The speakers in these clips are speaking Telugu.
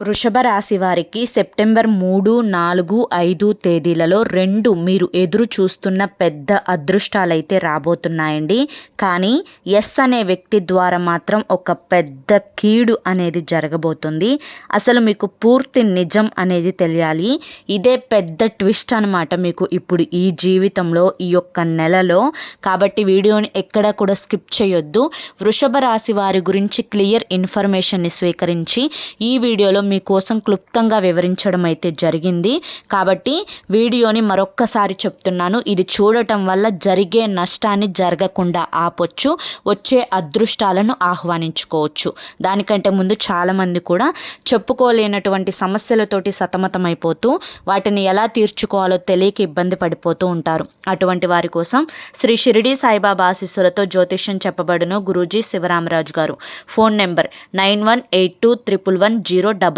వృషభ రాశి వారికి సెప్టెంబర్ మూడు నాలుగు ఐదు తేదీలలో రెండు మీరు ఎదురు చూస్తున్న పెద్ద అదృష్టాలైతే రాబోతున్నాయండి. కానీ ఎస్ అనే వ్యక్తి ద్వారా మాత్రం ఒక పెద్ద కీడు అనేది జరగబోతుంది. అసలు మీకు పూర్తి నిజం అనేది తెలియాలి. ఇదే పెద్ద ట్విస్ట్ అనమాట మీకు ఇప్పుడు ఈ జీవితంలో ఈ యొక్క నెలలో. కాబట్టి వీడియోని ఎక్కడ కూడా స్కిప్ చేయొద్దు. వృషభ రాశి వారి గురించి క్లియర్ ఇన్ఫర్మేషన్ని స్వీకరించి ఈ వీడియోలో మీకోసం క్లుప్తంగా వివరించడం అయితే జరిగింది. కాబట్టి వీడియోని మరొక్కసారి చెప్తున్నాను. ఇది చూడటం వల్ల జరిగే నష్టాన్ని జరగకుండా ఆపొచ్చు. వచ్చే అదృష్టాలను ఆహ్వానించుకోవచ్చు. దానికంటే ముందు చాలామంది కూడా చెప్పుకోలేనటువంటి సమస్యలతోటి సతమతమైపోతూ వాటిని ఎలా తీర్చుకోవాలో తెలియక ఇబ్బంది పడిపోతూ ఉంటారు. అటువంటి వారి కోసం శ్రీ షిరిడి సాయిబాబా ఆశీస్సులతో జ్యోతిష్యం చెప్పబడును Guruji Sivaramaraju garu. Phone number nine one eight two triple one zero double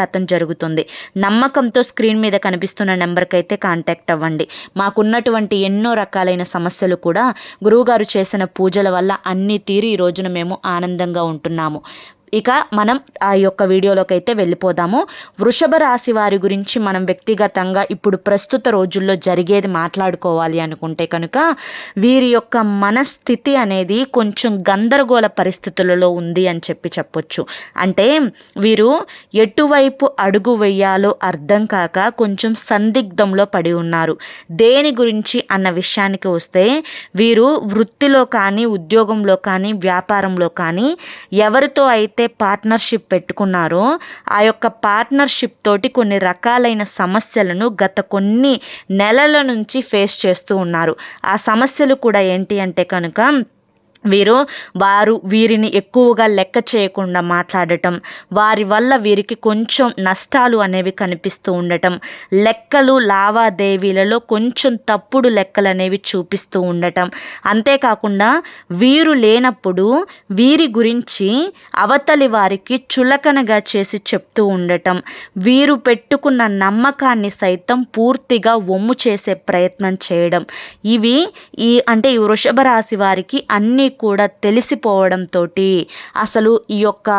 శాతం జరుగుతుంది. నమ్మకంతో స్క్రీన్ మీద కనిపిస్తున్న నెంబర్కి అయితే కాంటాక్ట్ అవ్వండి. మాకున్నటువంటి ఎన్నో రకాలైన సమస్యలు కూడా గురువుగారు చేసిన పూజల వల్ల అన్ని తీరి ఈ రోజున మేము ఆనందంగా ఉంటున్నాము. ఇక మనం ఆ యొక్క వీడియోలోకి అయితే వెళ్ళిపోదాము. వృషభ రాశి వారి గురించి మనం వ్యక్తిగతంగా ఇప్పుడు ప్రస్తుత రోజుల్లో జరిగేది మాట్లాడుకోవాలి అనుకుంటే కనుక వీరి యొక్క మనస్థితి అనేది కొంచెం గందరగోళ పరిస్థితులలో ఉంది అని చెప్పి చెప్పొచ్చు. అంటే వీరు ఎటువైపు అడుగు వేయాలో అర్థం కాక కొంచెం సందిగ్ధంలో పడి ఉన్నారు. దేని గురించి అన్న విషయానికి వస్తే వీరు వృత్తిలో కానీ ఉద్యోగంలో కానీ వ్యాపారంలో కానీ ఎవరితో అయితే ఎవరైతే పార్ట్నర్షిప్ పెట్టుకున్నారో ఆ యొక్క పార్ట్నర్షిప్ తోటి కొన్ని రకాలైన సమస్యలను గత కొన్ని నెలల నుంచి ఫేస్ చేస్తూ ఉన్నారు. ఆ సమస్యలు కూడా ఏంటి అంటే కనుక వీరు వారు వీరిని ఎక్కువగా లెక్క చేయకుండా మాట్లాడటం వారి వల్ల వీరికి కొంచెం నష్టాలు అనేవి కనిపిస్తూ ఉండటం లెక్కలు లావాదేవీలలో కొంచెం తప్పుడు లెక్కలు అనేవి చూపిస్తూ ఉండటం. అంతేకాకుండా వీరు లేనప్పుడు వీరి గురించి అవతలి వారికి చులకనగా చేసి చెప్తూ ఉండటం వీరు పెట్టుకున్న నమ్మకాన్ని సైతం పూర్తిగా ఒమ్ము చేసే ప్రయత్నం చేయడం. ఇవి ఈ అంటే ఈ వృషభ రాశి వారికి అన్నీ కూడా తెలిసిపోవడంతో అసలు ఈ యొక్క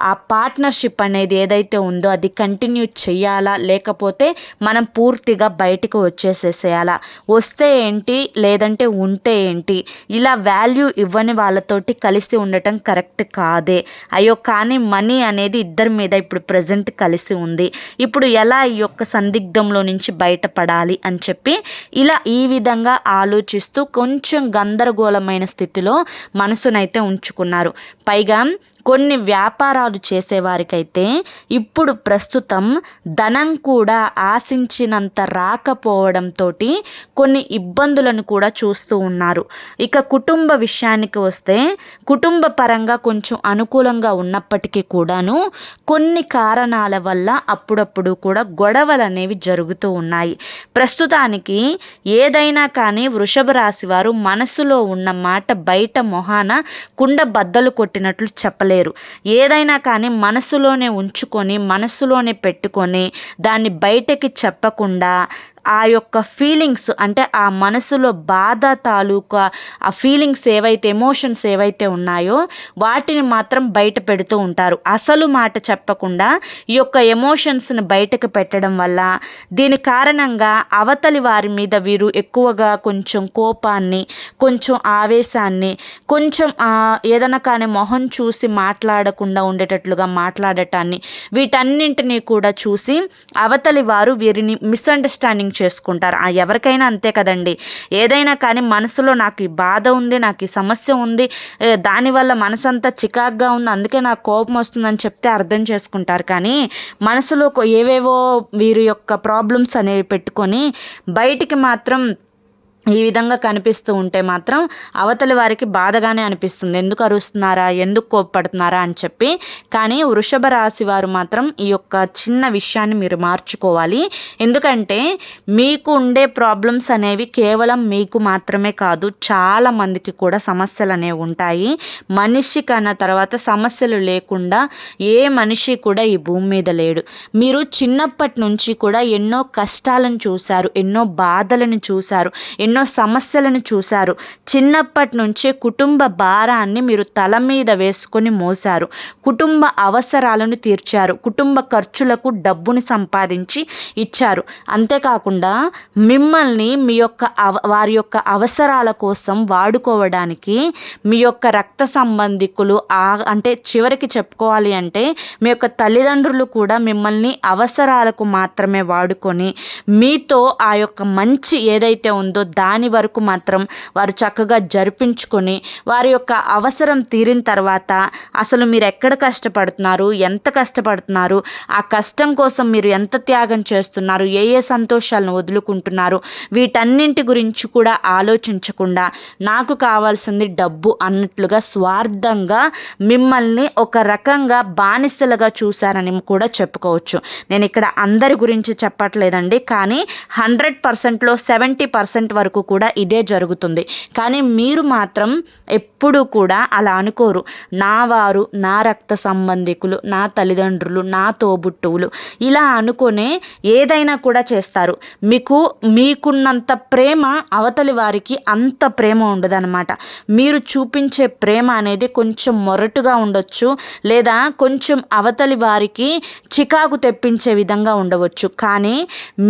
ఆ పార్ట్నర్షిప్ అనేది ఏదైతే ఉందో అది కంటిన్యూ చేయాలా? లేకపోతే మనం పూర్తిగా బయటకు వచ్చేసేసేయాలా? వస్తే ఏంటి? లేదంటే ఉంటే ఏంటి? ఇలా వాల్యూ ఇవ్వని వాళ్ళతోటి కలిసి ఉండటం కరెక్ట్ కాదే. అయ్యో కానీ మనీ అనేది ఇద్దరి మీద ఇప్పుడు ప్రజెంట్ కలిసి ఉంది. ఇప్పుడు ఎలా ఈ యొక్క సందిగ్ధంలో నుంచి బయటపడాలి అని చెప్పి ఇలా ఈ విధంగా ఆలోచిస్తూ కొంచెం గందరగోళమైన స్థితిలో మనసునైతే ఉంచుకున్నారు. పైగా కొన్ని వ్యాపారాలు చేసేవారికైతే ఇప్పుడు ప్రస్తుతం ధనం కూడా ఆశించినంత రాకపోవడంతో కొన్ని ఇబ్బందులను కూడా చూస్తూ ఉన్నారు. ఇక కుటుంబ విషయానికి వస్తే కుటుంబ పరంగా కొంచెం అనుకూలంగా ఉన్నప్పటికీ కూడాను కొన్ని కారణాల వల్ల అప్పుడప్పుడు కూడా గొడవలు అనేవి జరుగుతూ ఉన్నాయి. ప్రస్తుతానికి ఏదైనా కానీ వృషభ రాశి వారు మనసులో ఉన్న మాట బయట మొహాన కుండ బద్దలు కొట్టినట్లు చెప్పలేరు. ఏదైనా కానీ మనసులోనే ఉంచుకొని మనసులోనే పెట్టుకొని దాన్ని బయటకి చెప్పకుండా ఆ యొక్క ఫీలింగ్స్ అంటే ఆ మనసులో బాధ తాలూకా ఆ ఫీలింగ్స్ ఏవైతే ఎమోషన్స్ ఏవైతే ఉన్నాయో వాటిని మాత్రం బయట పెడుతూ ఉంటారు. అసలు మాట చెప్పకుండా ఈ యొక్క ఎమోషన్స్ని బయటకు పెట్టడం వల్ల దీని కారణంగా అవతలి వారి మీద వీరు ఎక్కువగా కొంచెం కోపాన్ని కొంచెం ఆవేశాన్ని కొంచెం ఏదైనా కానీ మొహం చూసి మాట్లాడకుండా ఉండేటట్లుగా మాట్లాడటాన్ని వీటన్నింటినీ కూడా చూసి అవతలి వారు వీరిని మిస్అండర్స్టాండింగ్ చేసుకుంటారు. ఎవరికైనా అంతే కదండి. ఏదైనా కానీ మనసులో నాకు ఈ బాధ ఉంది నాకు ఈ సమస్య ఉంది దానివల్ల మనసంతా చికాగ్గా ఉంది అందుకే నాకు కోపం వస్తుందని చెప్తే అర్థం చేసుకుంటారు. కానీ మనసులో ఏవేవో వీరి యొక్క ప్రాబ్లమ్స్ అనేవి పెట్టుకొని బయటికి మాత్రం ఈ విధంగా కనిపిస్తూ ఉంటే మాత్రం అవతలి వారికి బాధగానే అనిపిస్తుంది. ఎందుకు అరుస్తున్నారా? ఎందుకు కోప్పడుతున్నారా? అని చెప్పి. కానీ వృషభ రాశి వారు మాత్రం ఈ యొక్క చిన్న విషయాన్ని మీరు మార్చుకోవాలి. ఎందుకంటే మీకు ఉండే ప్రాబ్లమ్స్ అనేవి కేవలం మీకు మాత్రమే కాదు చాలా మందికి కూడా సమస్యలు అనేవి ఉంటాయి. మనిషి కన్నా తర్వాత సమస్యలు లేకుండా ఏ మనిషి కూడా ఈ భూమి మీద లేడు. మీరు చిన్నప్పటి నుంచి కూడా ఎన్నో కష్టాలను చూశారు ఎన్నో బాధలను చూశారు ఎన్నో ఎన్నో సమస్యలను చూశారు. చిన్నప్పటి నుంచే కుటుంబ భారాన్ని మీరు తల మీద వేసుకొని మోసారు కుటుంబ అవసరాలను తీర్చారు. కుటుంబ ఖర్చులకు డబ్బుని సంపాదించి ఇచ్చారు. అంతేకాకుండా మిమ్మల్ని మీ యొక్క వారి యొక్క అవసరాల కోసం వాడుకోవడానికి మీ యొక్క రక్త సంబంధికులు అంటే చివరికి చెప్పుకోవాలి అంటే మీ యొక్క తల్లిదండ్రులు కూడా మిమ్మల్ని అవసరాలకు మాత్రమే వాడుకొని మీతో ఆ యొక్క మంచి ఏదైతే ఉందో దా దాని వరకు మాత్రం వారు చక్కగా జరిపించుకొని వారి యొక్క అవసరం తీరిన తర్వాత అసలు మీరు ఎక్కడ కష్టపడుతున్నారు? ఎంత కష్టపడుతున్నారు? ఆ కష్టం కోసం మీరు ఎంత త్యాగం చేస్తున్నారు? ఏ ఏ సంతోషాలను వదులుకుంటున్నారు? వీటన్నింటి గురించి కూడా ఆలోచించకుండా నాకు కావాల్సింది డబ్బు అన్నట్లుగా స్వార్థంగా మిమ్మల్ని ఒక రకంగా బానిసలుగా చూశారని కూడా చెప్పుకోవచ్చు. నేను ఇక్కడ అందరి గురించి చెప్పట్లేదండి. కానీ హండ్రెడ్ పర్సెంట్లో సెవెంటీ పర్సెంట్ వరకు వరకు కూడా ఇదే జరుగుతుంది. కానీ మీరు మాత్రం ఎప్పుడు కూడా అలా అనుకోరు. నా వారు నా రక్త సంబంధికులు నా తల్లిదండ్రులు నా తోబుట్టువులు ఇలా అనుకునే ఏదైనా కూడా చేస్తారు. మీకు మీకున్నంత ప్రేమ అవతలి వారికి అంత ప్రేమ ఉండదన్నమాట. మీరు చూపించే ప్రేమ అనేది కొంచెం మొరటుగా ఉండొచ్చు లేదా కొంచెం అవతలి వారికి చికాకు తెప్పించే విధంగా ఉండవచ్చు. కానీ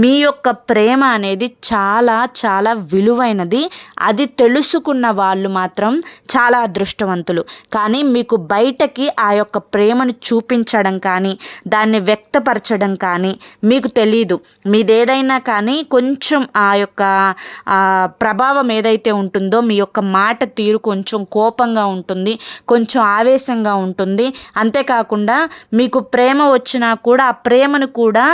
మీ యొక్క ప్రేమ అనేది చాలా చాలా విలువైనది అది తెలుసుకున్న వాళ్ళు మాత్రం చాలా అదృష్టవంతులు. కానీ మీకు బయటకి ఆ యొక్క ప్రేమను చూపించడం కానీ దాన్ని వ్యక్తపరచడం కానీ మీకు తెలీదు. మీదేదైనా కానీ కొంచెం ఆ యొక్క ప్రభావం ఏదైతే ఉంటుందో మీ యొక్క మాట తీరు కొంచెం కోపంగా ఉంటుంది కొంచెం ఆవేశంగా ఉంటుంది. అంతేకాకుండా మీకు ప్రేమ వచ్చినా కూడా ఆ ప్రేమను కూడా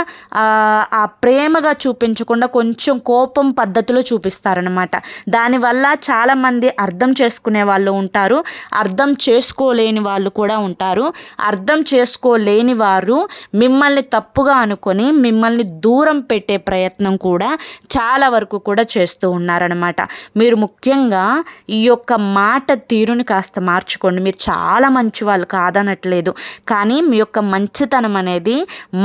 ఆ ప్రేమగా చూపించకుండా కొంచెం కోపం పద్ధతిలో చేస్తారనమాట దానివల్ల చాలామంది అర్థం చేసుకునే వాళ్ళు ఉంటారు. అర్థం చేసుకోలేని వాళ్ళు కూడా ఉంటారు. అర్థం చేసుకోలేని వారు మిమ్మల్ని తప్పుగా అనుకొని మిమ్మల్ని దూరం పెట్టే ప్రయత్నం కూడా చాలా వరకు కూడా చేస్తూ ఉన్నారనమాట మీరు ముఖ్యంగా ఈ యొక్క మాట తీరుని కాస్త మార్చుకోండి. మీరు చాలా మంచి వాళ్ళు కాదనట్లేదు. కానీ మీ యొక్క మంచితనం అనేది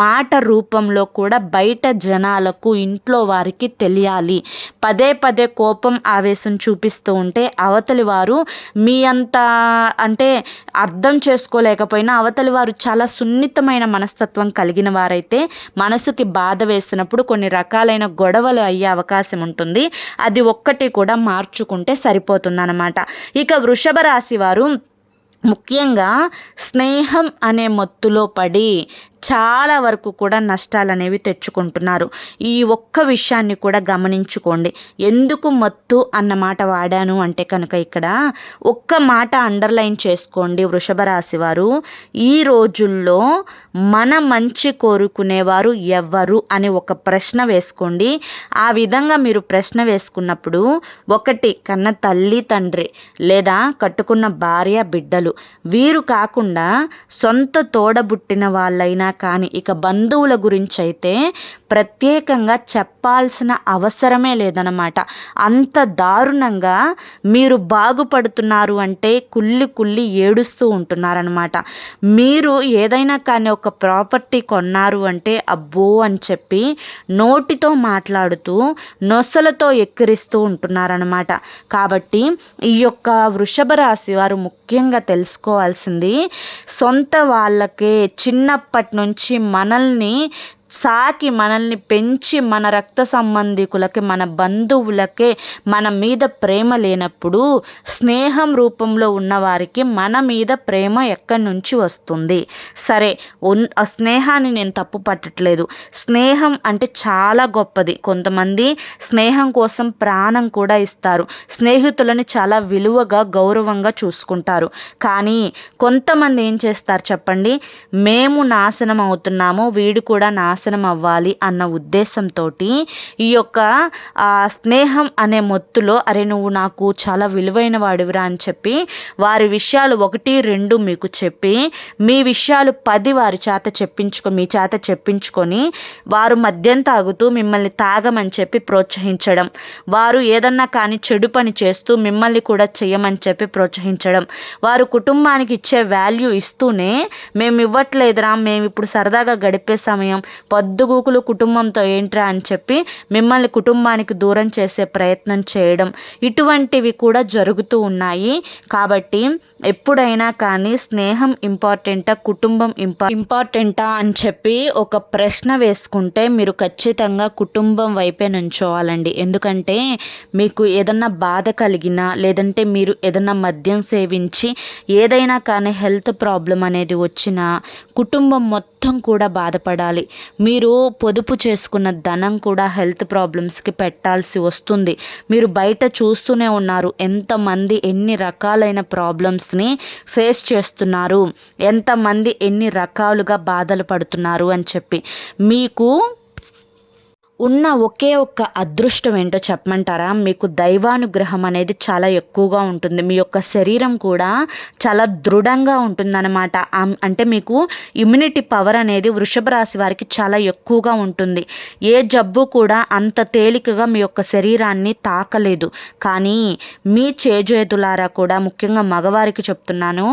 మాట రూపంలో కూడా బయట జనాలకు ఇంట్లో వారికి తెలియాలి. పదే పదే కోపం ఆవేశం చూపిస్తూ ఉంటే అవతలి వారు మీ అంత అంటే అర్థం చేసుకోలేకపోయినా అవతలి వారు చాలా సున్నితమైన మనస్తత్వం కలిగిన వారైతే మనసుకి బాధ వేసినప్పుడు కొన్ని రకాలైన గొడవలు అయ్యే అవకాశం ఉంటుంది. అది ఒక్కటి కూడా మార్చుకుంటే సరిపోతుందన్నమాట. ఇక వృషభ రాశి వారు ముఖ్యంగా స్నేహం అనే మొత్తులో పడి చాలా వరకు కూడా నష్టాలు అనేవి తెచ్చుకుంటున్నారు. ఈ ఒక్క విషయాన్ని కూడా గమనించుకోండి. ఎందుకు మత్తు అన్న మాట వాడాను అంటే కనుక ఇక్కడ ఒక్క మాట అండర్లైన్ చేసుకోండి వృషభ రాశి వారు. ఈ రోజుల్లో మన మంచి కోరుకునేవారు ఎవరు అని ఒక ప్రశ్న వేసుకోండి. ఆ విధంగా మీరు ప్రశ్న వేసుకున్నప్పుడు ఒకటి కన్న తల్లి తండ్రి లేదా కట్టుకున్న భార్య బిడ్డలు వీరు కాకుండా సొంత తోడబుట్టిన వాళ్ళైనా కానీ ఇక బంధువుల గురించి అయితే ప్రత్యేకంగా చెప్పాల్సిన అవసరమే లేదనమాట అంత దారుణంగా మీరు బాగుపడుతున్నారు అంటే కుల్లి కుల్లి ఏడుస్తూ ఉంటున్నారనమాట మీరు ఏదైనా కానీ ఒక ప్రాపర్టీ కొన్నారు అంటే అబ్బో అని చెప్పి నోటితో మాట్లాడుతూ నొసలతో ఎక్కిరిస్తూ ఉంటున్నారనమాట కాబట్టి ఈ యొక్క వృషభ రాశి వారు ముఖ్యంగా తెలుసుకోవాల్సింది సొంత వాళ్ళకే చిన్నప్పటి నుంచి మనల్ని సాకి మనల్ని పెంచి మన రక్త సంబంధికులకి మన బంధువులకే మన మీద ప్రేమ లేనప్పుడు స్నేహం రూపంలో ఉన్నవారికి మన మీద ప్రేమ ఎక్కడి నుంచి వస్తుంది? సరే స్నేహాన్ని నేను తప్పు పట్టట్లేదు. స్నేహం అంటే చాలా గొప్పది. కొంతమంది స్నేహం కోసం ప్రాణం కూడా ఇస్తారు. స్నేహితులని చాలా విలువగా గౌరవంగా చూసుకుంటారు. కానీ కొంతమంది ఏం చేస్తారు చెప్పండి? మేము నాశనం అవుతున్నాము వీడు కూడా నాశనం నాశనం అవ్వాలి అన్న ఉద్దేశంతో ఈ యొక్క స్నేహం అనే మొత్తులో అరే నువ్వు నాకు చాలా విలువైన వాడివిరా అని చెప్పి వారి విషయాలు ఒకటి రెండు మీకు చెప్పి మీ విషయాలు పది వారి చేత చెప్పించుకో మీ చేత చెప్పించుకొని వారు మద్యం తాగుతూ మిమ్మల్ని తాగమని చెప్పి ప్రోత్సహించడం. వారు ఏదన్నా కానీ చెడు పని చేస్తూ మిమ్మల్ని కూడా చేయమని చెప్పి ప్రోత్సహించడం. వారు కుటుంబానికి ఇచ్చే వాల్యూ ఇస్తూనే మేము ఇవ్వట్లేదురా మేము ఇప్పుడు సరదాగా గడిపే సమయం పొద్దుగూకులు కుటుంబంతో ఏంట్రా అని చెప్పి మిమ్మల్ని కుటుంబానికి దూరం చేసే ప్రయత్నం చేయడం ఇటువంటివి కూడా జరుగుతూ ఉన్నాయి. కాబట్టి ఎప్పుడైనా కానీ స్నేహం ఇంపార్టెంటా కుటుంబం ఇంపా ఇంపార్టెంటా అని చెప్పి ఒక ప్రశ్న వేసుకుంటే మీరు ఖచ్చితంగా కుటుంబం వైపే నుంచోవాలండి. ఎందుకంటే మీకు ఏదన్నా బాధ కలిగినా లేదంటే మీరు ఏదన్నా మద్యం సేవించి ఏదైనా కానీ హెల్త్ ప్రాబ్లం అనేది వచ్చినా కుటుంబం మొత్తం కూడా బాధపడాలి. మీరు పొదుపు చేసుకున్న ధనం కూడా హెల్త్ ప్రాబ్లమ్స్కి పెట్టాల్సి వస్తుంది. మీరు బయట చూస్తూనే ఉన్నారు ఎంతమంది ఎన్ని రకాలైన ప్రాబ్లమ్స్ని ఫేస్ చేస్తున్నారు ఎంతమంది ఎన్ని రకాలుగా బాధలు పడుతున్నారు అని చెప్పి. మీకు ఉన్న ఒకే ఒక్క అదృష్టం ఏంటో చెప్పమంటారా? మీకు దైవానుగ్రహం అనేది చాలా ఎక్కువగా ఉంటుంది. మీ యొక్క శరీరం కూడా చాలా దృఢంగా ఉంటుందన్నమాట. అంటే మీకు ఇమ్యూనిటీ పవర్ అనేది వృషభ రాశి వారికి చాలా ఎక్కువగా ఉంటుంది. ఏ జబ్బు కూడా అంత తేలికగా మీ యొక్క శరీరాన్ని తాకలేదు. కానీ మీ చేజేతులారా కూడా ముఖ్యంగా మగవారికి చెప్తున్నాను.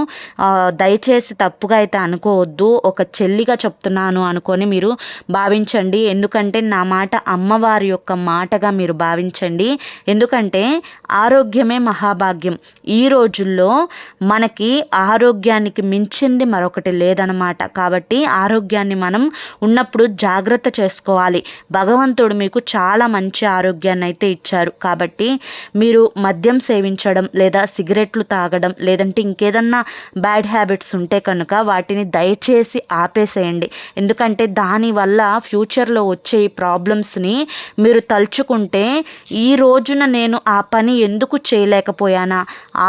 దయచేసి తప్పుగా అయితే అనుకోవద్దు. ఒక చెల్లిగా చెప్తున్నాను అనుకొని మీరు భావించండి. ఎందుకంటే నా మాట అమ్మవారి యొక్క మాటగా మీరు భావించండి. ఎందుకంటే ఆరోగ్యమే మహాభాగ్యం. ఈ రోజుల్లో మనకి ఆరోగ్యానికి మించింది మరొకటి లేదనమాట. కాబట్టి ఆరోగ్యాన్ని మనం ఉన్నప్పుడు జాగ్రత్త చేసుకోవాలి. భగవంతుడు మీకు చాలా మంచి ఆరోగ్యాన్ని అయితే ఇచ్చారు. కాబట్టి మీరు మద్యం సేవించడం లేదా సిగరెట్లు తాగడం లేదంటే ఇంకేదన్నా బ్యాడ్ హ్యాబిట్స్ ఉంటే కనుక వాటిని దయచేసి ఆపేసేయండి. ఎందుకంటే దానివల్ల ఫ్యూచర్లో వచ్చే ప్రాబ్లమ్స్ ప్రాబ్లమ్స్ని మీరు తలుచుకుంటే ఈ రోజున నేను ఆ పని ఎందుకు చేయలేకపోయానా?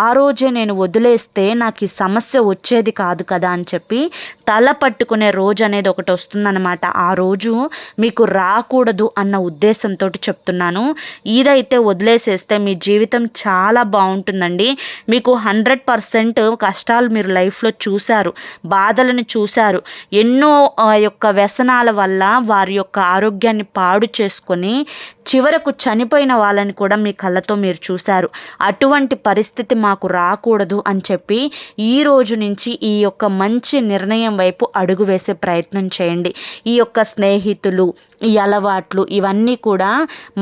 ఆ రోజే నేను వదిలేస్తే నాకు ఈ సమస్య వచ్చేది కాదు కదా అని చెప్పి తల పట్టుకునే రోజు అనేది ఒకటి వస్తుందన్నమాట. ఆ రోజు మీకు రాకూడదు అన్న ఉద్దేశంతో చెప్తున్నాను. ఇదైతే వదిలేసేస్తే మీ జీవితం చాలా బాగుంటుందండి. మీకు హండ్రెడ్ పర్సెంట్ కష్టాలు మీరు లైఫ్లో చూశారు బాధలను చూశారు. ఎన్నో యొక్క వ్యసనాల వల్ల వారి యొక్క ఆరోగ్యాన్ని పాడు చేసుకొని చివరకు చనిపోయిన వాళ్ళని కూడా మీ కళ్ళతో మీరు చూశారు. అటువంటి పరిస్థితి మాకు రాకూడదు అని చెప్పి ఈ రోజు నుంచి ఈ యొక్క మంచి నిర్ణయం వైపు అడుగు వేసే ప్రయత్నం చేయండి. ఈ యొక్క స్నేహితులు ఈ అలవాట్లు ఇవన్నీ కూడా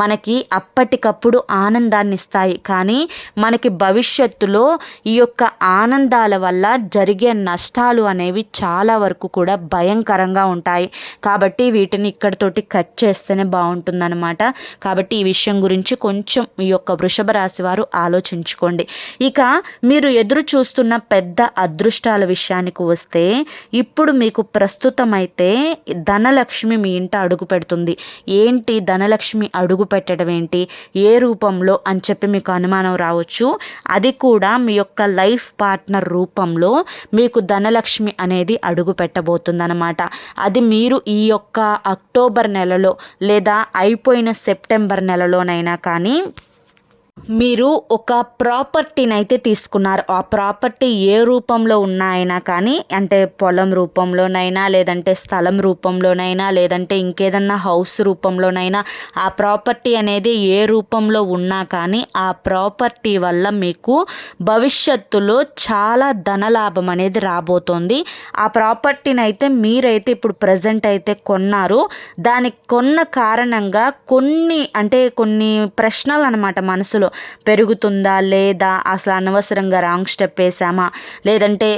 మనకి అప్పటికప్పుడు ఆనందాన్ని ఇస్తాయి. కానీ మనకి భవిష్యత్తులో ఈ యొక్క ఆనందాల వల్ల జరిగే నష్టాలు అనేవి చాలా వరకు కూడా భయంకరంగా ఉంటాయి. కాబట్టి వీటిని ఇక్కడితోటి కట్ చేస్తేనే బాగుంటుందన్నమాట. కాబట్టి ఈ విషయం గురించి కొంచెం ఈ యొక్క వృషభ రాశి వారు ఆలోచించుకోండి. ఇక మీరు ఎదురు చూస్తున్న పెద్ద అదృష్టాల విషయానికి వస్తే ఇప్పుడు మీకు ప్రస్తుతమైతే ధనలక్ష్మి మీ ఇంట అడుగు పెడుతుంది. ఏంటి ధనలక్ష్మి అడుగు పెట్టడం ఏంటి? ఏ రూపంలో అని చెప్పి మీకు అనుమానం రావచ్చు. అది కూడా మీ యొక్క లైఫ్ పార్ట్నర్ రూపంలో మీకు ధనలక్ష్మి అనేది అడుగు పెట్టబోతుందన్నమాట. అది మీరు ఈ యొక్క అక్టోబర్ నెలలో లేదా అయిపోయిన సెప్టెంబర్ సెప్టెంబర్ నెలలోనైనా కానీ మీరు ఒక ప్రాపర్టీని అయితే తీసుకున్నారు. ఆ ప్రాపర్టీ ఏ రూపంలో ఉన్నాయైనా కానీ అంటే పొలం రూపంలోనైనా లేదంటే స్థలం రూపంలోనైనా లేదంటే ఇంకేదన్నా హౌస్ రూపంలోనైనా ఆ ప్రాపర్టీ అనేది ఏ రూపంలో ఉన్నా కానీ ఆ ప్రాపర్టీ వల్ల మీకు భవిష్యత్తులో చాలా ధనలాభం అనేది రాబోతోంది. ఆ ప్రాపర్టీని అయితే మీరైతే ఇప్పుడు ప్రజెంట్ అయితే కొన్నారు. దానికి కొన్న కారణంగా కొన్ని అంటే కొన్ని ప్రశ్నలు అనమాట మనసులో. జీవితంలో పెరుగుతుందా లేదా అసలు అనవసరంగా రాంగ్ స్టెప్ వేసామా లేదంటే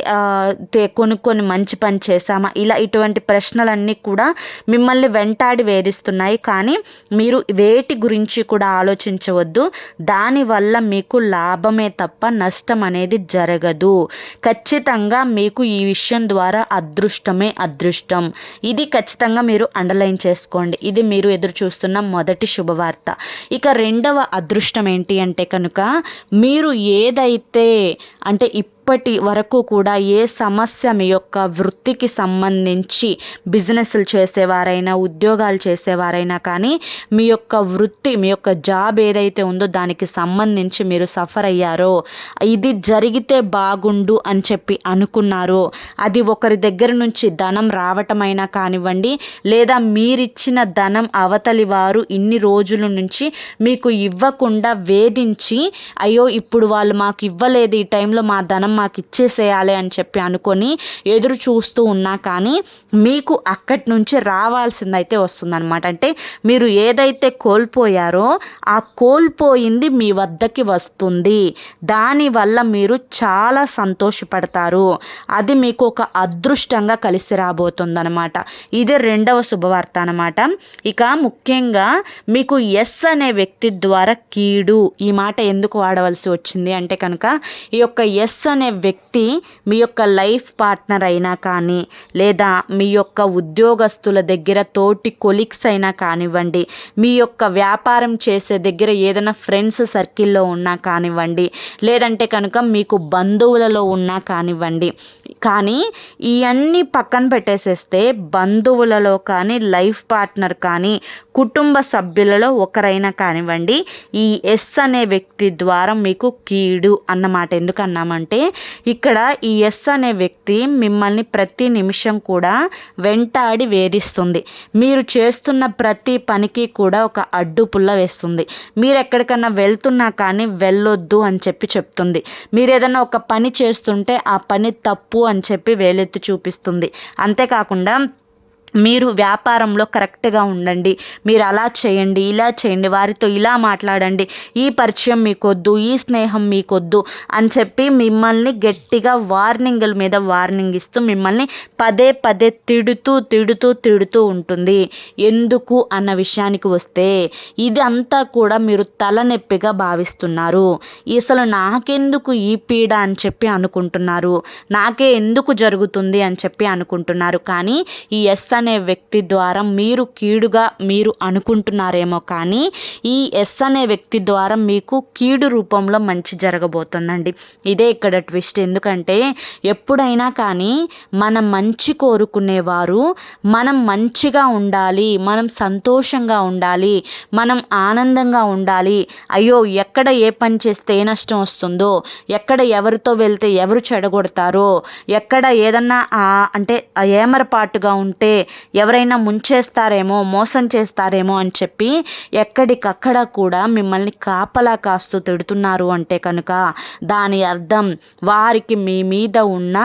కొనుక్కొని మంచి పని చేసామా? ఇలా ఇటువంటి ప్రశ్నలన్నీ కూడా మిమ్మల్ని వెంటాడి వేధిస్తున్నాయి. కానీ మీరు వేటి గురించి కూడా ఆలోచించవద్దు. దానివల్ల మీకు లాభమే తప్ప నష్టం అనేది జరగదు. ఖచ్చితంగా మీకు ఈ విషయం ద్వారా అదృష్టమే అదృష్టం. ఇది ఖచ్చితంగా మీరు అండర్లైన్ చేసుకోండి. ఇది మీరు ఎదురు చూస్తున్న మొదటి శుభవార్త. ఇక రెండవ అదృష్టం ఏంటి అంటే కనుక మీరు ఏదైతే అంటే ఇప్పటి వరకు కూడా ఏ సమస్య మీ యొక్క వృత్తికి సంబంధించి బిజినెస్లు చేసేవారైనా ఉద్యోగాలు చేసేవారైనా కానీ మీ యొక్క వృత్తి మీ యొక్క జాబ్ ఏదైతే ఉందో దానికి సంబంధించి మీరు సఫర్ అయ్యారో ఇది జరిగితే బాగుండు అని చెప్పి అనుకున్నారో అది ఒకరి దగ్గర నుంచి ధనం రావటమైనా కానివ్వండి లేదా మీరిచ్చిన ధనం అవతలి వారు ఇన్ని రోజుల నుంచి మీకు ఇవ్వకుండా వేధించి అయ్యో ఇప్పుడు వాళ్ళు మాకు ఇవ్వలేదు ఈ టైంలో మా ధనం మాకు ఇచ్చేసేయాలి అని చెప్పి అనుకొని ఎదురు చూస్తూ ఉన్నా కానీ మీకు అక్కడి నుంచి రావాల్సిందైతే వస్తుందన్నమాట. అంటే మీరు ఏదైతే కోల్పోయారో ఆ కోల్పోయింది మీ వద్దకి వస్తుంది. దానివల్ల మీరు చాలా సంతోషపడతారు. అది మీకు ఒక అదృష్టంగా కలిసి రాబోతుందన్నమాట. ఇది రెండవ శుభవార్త అనమాట ఇక ముఖ్యంగా మీకు ఎస్ అనే వ్యక్తి ద్వారా కీడు ఈ మాట ఎందుకు వాడవలసి వచ్చింది అంటే కనుక ఈ యొక్క ఎస్ అనే వ్యక్తి మీ యొక్క లైఫ్ పార్ట్నర్ అయినా కానీ లేదా మీ యొక్క ఉద్యోగస్తుల దగ్గర తోటి కొలిక్స్ అయినా కానివ్వండి మీ యొక్క వ్యాపారం చేసే దగ్గర ఏదైనా ఫ్రెండ్స్ సర్కిల్లో ఉన్నా కానివ్వండి లేదంటే కనుక మీకు బంధువులలో ఉన్నా కానివ్వండి కానీ ఇవన్నీ పక్కన పెట్టేసేస్తే బంధువులలో కానీ లైఫ్ పార్ట్నర్ కానీ కుటుంబ సభ్యులలో ఒకరైనా కానివ్వండి ఈ ఎస్ అనే వ్యక్తి ద్వారా మీకు కీడు అన్నమాట. ఎందుకన్నామంటే ఇక్కడ ఈ ఎస్ అనే వ్యక్తి మిమ్మల్ని ప్రతి నిమిషం కూడా వెంటాడి వేధిస్తుంది. మీరు చేస్తున్న ప్రతి పనికి కూడా ఒక అడ్డు పుల్ల వేస్తుంది. మీరు ఎక్కడికన్నా వెళ్తున్నా కానీ వెళ్ళొద్దు అని చెప్పి చెప్తుంది. మీరు ఏదైనా ఒక పని చేస్తుంటే ఆ పని తప్పు అని చెప్పి వేలెత్తి చూపిస్తుంది. అంతేకాకుండా మీరు వ్యాపారంలో కరెక్ట్గా ఉండండి. మీరు అలా చేయండి ఇలా చేయండి వారితో ఇలా మాట్లాడండి. ఈ పరిచయం మీకొద్దు ఈ స్నేహం మీకొద్దు అని చెప్పి మిమ్మల్ని గట్టిగా వార్నింగుల మీద వార్నింగ్ ఇస్తూ మిమ్మల్ని పదే పదే తిడుతూ తిడుతూ తిడుతూ ఉంటుంది. ఎందుకు అన్న విషయానికి వస్తే ఇది అంతా కూడా మీరు తలనొప్పిగా భావిస్తున్నారు. అసలు నాకెందుకు ఈ పీడ అని చెప్పి అనుకుంటున్నారు. నాకే ఎందుకు జరుగుతుంది అని చెప్పి అనుకుంటున్నారు. కానీ ఈ ఎస్ అనే అనే వ్యక్తి ద్వారా మీరు కీడుగా మీరు అనుకుంటున్నారేమో కానీ ఈ ఎస్ అనే వ్యక్తి ద్వారా మీకు కీడు రూపంలో మంచి జరగబోతుందండి. ఇదే ఇక్కడ ట్విస్ట్. ఎందుకంటే ఎప్పుడైనా కానీ మనం మంచి కోరుకునేవారు మనం మంచిగా ఉండాలి మనం సంతోషంగా ఉండాలి మనం ఆనందంగా ఉండాలి. అయ్యో ఎక్కడ ఏ పని చేస్తే ఏ నష్టం వస్తుందో ఎక్కడ ఎవరితో వెళ్తే ఎవరు చెడగొడతారో ఎక్కడ ఏదన్నా అంటే ఏమరపాటుగా ఉంటే ఎవరైనా ముంచేస్తారేమో మోసం చేస్తారేమో అని చెప్పి ఎక్కడికక్కడ కూడా మిమ్మల్ని కాపలా కాస్తూ తిడుతున్నారు అంటే కనుక దాని అర్థం వారికి మీ మీద ఉన్న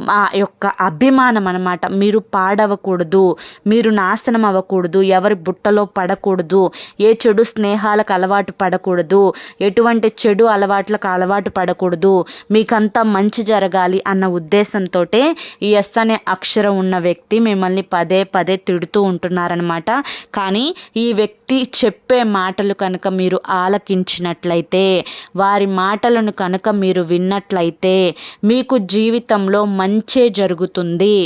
మా యొక్క అభిమానం అనమాట మీరు పాడవకూడదు మీరు నాశనం అవ్వకూడదు ఎవరి బుట్టలో పడకూడదు ఏ చెడు స్నేహాలకు అలవాటు పడకూడదు ఎటువంటి చెడు అలవాట్లకు అలవాటు పడకూడదు మీకంతా మంచి జరగాలి అన్న ఉద్దేశంతో ఈ ఎస్ అనే అక్షరం ఉన్న వ్యక్తి మిమ్మల్ని పదే పదే పదే తిడుతూ ఉంటున్నారనమాట కానీ ఈ వ్యక్తి చెప్పే మాటలు కనుక మీరు ఆలకించినట్లయితే వారి మాటలను కనుక మీరు విన్నట్లయితే మీకు జీవితంలో మంచే జరుగుతుంది.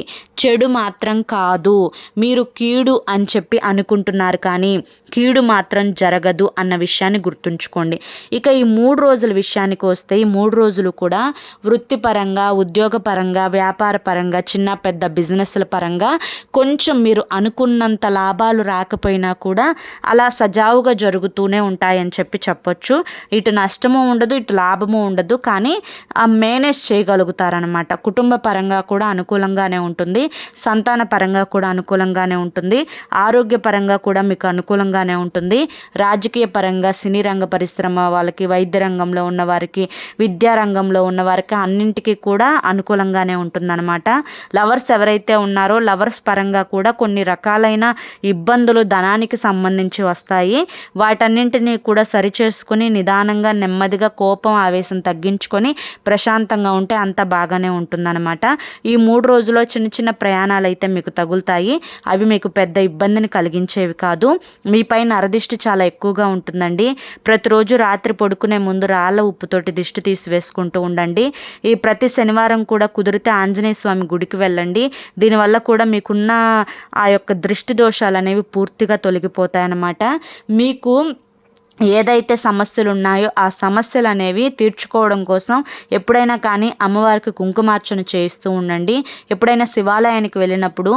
చెడు మాత్రం కాదు మీరు కీడు అని చెప్పి అనుకుంటున్నారు కానీ కీడు మాత్రం జరగదు అన్న విషయాన్ని గుర్తుంచుకోండి. ఇక ఈ మూడు రోజుల విషయానికి వస్తే ఈ మూడు రోజులు కూడా వృత్తిపరంగా ఉద్యోగపరంగా వ్యాపార పరంగా చిన్న పెద్ద బిజినెస్ల పరంగా కొన్ని కొంచెం మీరు అనుకున్నంత లాభాలు రాకపోయినా కూడా అలా సజావుగా జరుగుతూనే ఉంటాయని చెప్పి చెప్పొచ్చు. ఇటు నష్టము ఉండదు ఇటు లాభము ఉండదు. కానీ మేనేజ్ చేయగలుగుతారనమాట కుటుంబ పరంగా కూడా అనుకూలంగానే ఉంటుంది. సంతాన పరంగా కూడా అనుకూలంగానే ఉంటుంది. ఆరోగ్యపరంగా కూడా మీకు అనుకూలంగానే ఉంటుంది. రాజకీయ పరంగా సినీ రంగ పరిశ్రమ వాళ్ళకి వైద్య రంగంలో ఉన్న వారికి విద్యా రంగంలో ఉన్న వారికి అన్నింటికి కూడా అనుకూలంగానే ఉంటుందన్నమాట. లవర్స్ ఎవరైతే ఉన్నారో లవర్స్ పరంగా కూడా కొన్ని రకాలైన ఇబ్బందులు ధనానికి సంబంధించి వస్తాయి. వాటన్నింటినీ కూడా సరిచేసుకుని నిదానంగా నెమ్మదిగా కోపం ఆవేశం తగ్గించుకొని ప్రశాంతంగా ఉంటే అంత బాగానే ఉంటుందన్నమాట. ఈ మూడు రోజుల్లో చిన్న చిన్న ప్రయాణాలు అయితే మీకు తగులుతాయి. అవి మీకు పెద్ద ఇబ్బందిని కలిగించేవి కాదు. మీపై నరదిష్టి చాలా ఎక్కువగా ఉంటుందండి. ప్రతిరోజు రాత్రి పడుకునే ముందు రాళ్ళ ఉప్పుతోటి దిష్టి తీసి వేసుకుంటూ ఉండండి. ఈ ప్రతి శనివారం కూడా కుదిరితే ఆంజనేయ స్వామి గుడికి వెళ్ళండి. దీనివల్ల కూడా మీకున్న ఆ యొక్క దృష్టి దోషాలు అనేవి పూర్తిగా తొలగిపోతాయి అన్నమాట మీకు ఏదైతే సమస్యలు ఉన్నాయో ఆ సమస్యలు అనేవి తీర్చుకోవడం కోసం ఎప్పుడైనా కానీ అమ్మవారికి కుంకుమార్చన చేస్తూ ఉండండి. ఎప్పుడైనా శివాలయానికి వెళ్ళినప్పుడు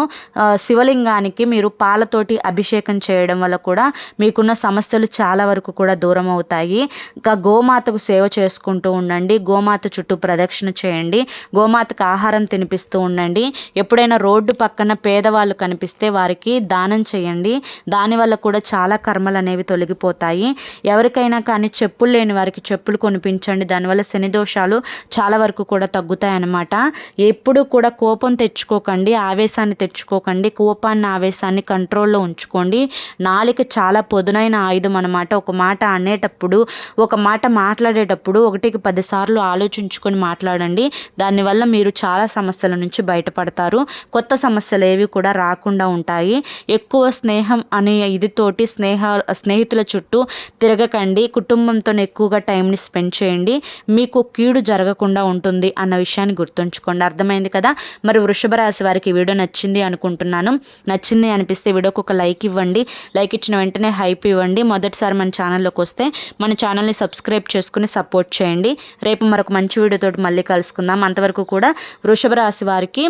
శివలింగానికి మీరు పాలతోటి అభిషేకం చేయడం వల్ల కూడా మీకున్న సమస్యలు చాలా వరకు కూడా దూరం అవుతాయి. ఇంకా గోమాతకు సేవ చేసుకుంటూ ఉండండి. గోమాత చుట్టూ ప్రదక్షిణ చేయండి. గోమాతకు ఆహారం తినిపిస్తూ ఉండండి. ఎప్పుడైనా రోడ్డు పక్కన పేదవాళ్ళు కనిపిస్తే వారికి దానం చేయండి. దానివల్ల కూడా చాలా కర్మలు అనేవి తొలగిపోతాయి. ఎవరికైనా కానీ చెప్పులు లేని వారికి చెప్పులు కొనిపించండి. దానివల్ల శని దోషాలు చాలా వరకు కూడా తగ్గుతాయన్నమాట. ఎప్పుడు కూడా కోపం తెచ్చుకోకండి ఆవేశాన్ని తెచ్చుకోకండి కోపాన్ని ఆవేశాన్ని కంట్రోల్లో ఉంచుకోండి. నాలుక చాలా పొదునైన ఆయుధం అనమాట ఒక మాట అనేటప్పుడు ఒక మాట మాట్లాడేటప్పుడు ఒకటికి పదిసార్లు ఆలోచించుకొని మాట్లాడండి. దానివల్ల మీరు చాలా సమస్యల నుంచి బయటపడతారు. కొత్త సమస్యలు ఏవి కూడా రాకుండా ఉంటాయి. ఎక్కువ స్నేహం అనే ఇదితోటి స్నేహ స్నేహితుల చుట్టూ తిరగకండి కుటుంబంతో ఎక్కువగా టైంని స్పెండ్ చేయండి. మీకు కీడు జరగకుండా ఉంటుంది అన్న విషయాన్ని గుర్తుంచుకోండి. అర్థమైంది కదా? మరి వృషభ రాశి వారికి వీడియో నచ్చింది అనుకుంటున్నాను. నచ్చింది అనిపిస్తే వీడియోకి ఒక లైక్ ఇవ్వండి. లైక్ ఇచ్చిన వెంటనే హైప్ ఇవ్వండి. మొదటిసారి మన ఛానల్లోకి వస్తే మన ఛానల్ని సబ్స్క్రైబ్ చేసుకుని సపోర్ట్ చేయండి. రేపు మరొక మంచి వీడియోతో మళ్ళీ కలుసుకుందాం. అంతవరకు కూడా వృషభ రాశి వారికి